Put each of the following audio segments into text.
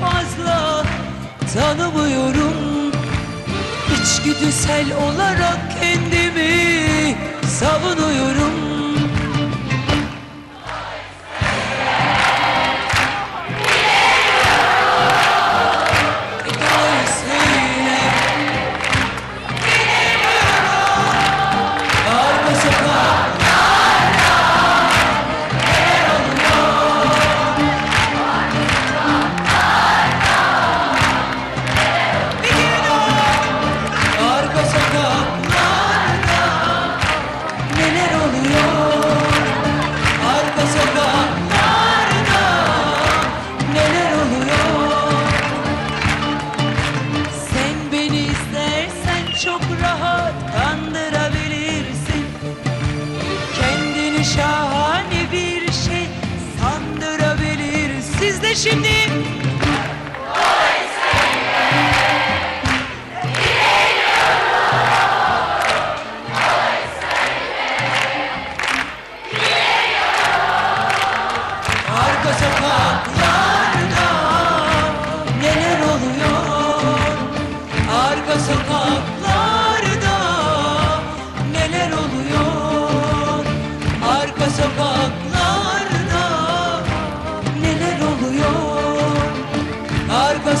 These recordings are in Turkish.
fazla tanımıyorum. İçgüdüsel olarak çok rahat kandırabilirsin. Kendini şahane bir şey sandırabilir Siz de şimdi. Arka sokaklarda neler oluyor? Arka sokaklarda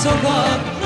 Arka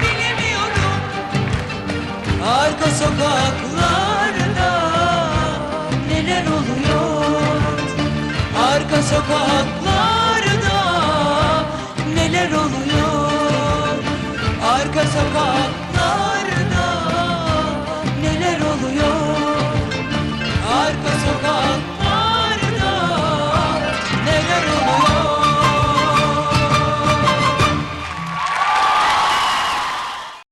bilemiyorum. Arka sokaklarda neler oluyor? Arka sokaklarda neler oluyor? Arka sokaklarda